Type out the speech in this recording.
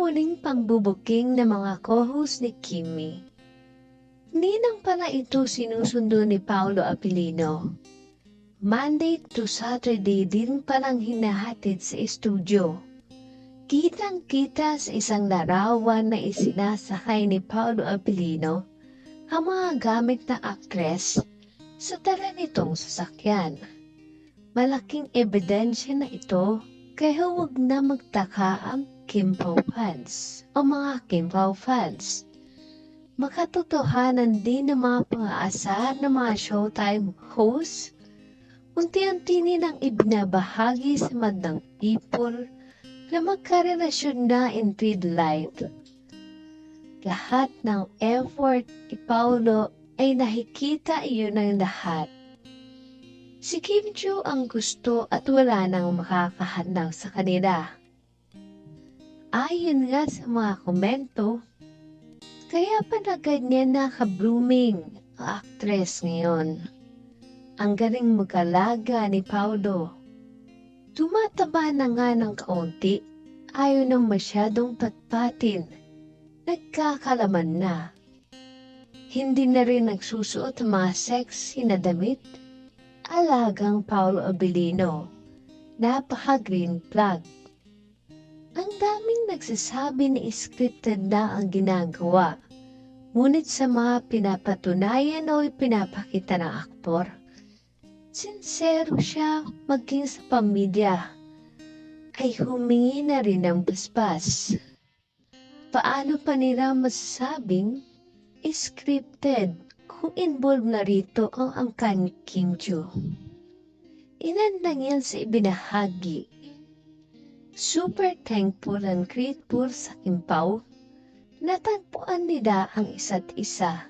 muling pangbubuking ng mga co-host ni Kimi. Hindi nang pala ito sinusundo ni Paolo Apilino. Monday to Saturday din palang hinahatid sa studio. Kitang-kita sa isang larawan na isinasakay ni Paolo Apilino ang mga gamit na aktres sa tala nitong sasakyan. Malaking ebidensya na ito kaya huwag na magtaka ang Kim Pao fans o mga Kim Pao fans. Makatotohanan din ng mga pang-aasar ng mga showtime hosts unti-unti nilang ibinabahagi sa mandang people na magkarelasyon na in real life. Lahat ng effort ni Paulo ay nakikita iyon ng lahat. Si Kim Chu ang gusto at wala nang makakahandang sa kanila. Ayon nga sa mga komento, kaya pa na ganyan naka-blooming ang aktres ngayon. Ang galing mag-alaga ni Paulo. Tumataba na nga ng kaunti, ayaw nang masyadong patpatin. Nagkakalaman na. Hindi na rin nagsusuot ng mga sexy na damit. Alagang Paulo Abilino. Napaka-green plug. Ang daming nagsasabi na scripted na ang ginagawa. Ngunit sa mga pinapatunayan o pinapakita ng aktor, sincero siya maging sa pamilya. Ay humingi na rin ng basbas. Paano pa nila masasabing scripted kung involved na rito ang angkan Kim Joo? Ilan lang yan sa ibinahagi. Super thankful and grateful sa Kim Pao. Natagpuan nila ang isa't isa.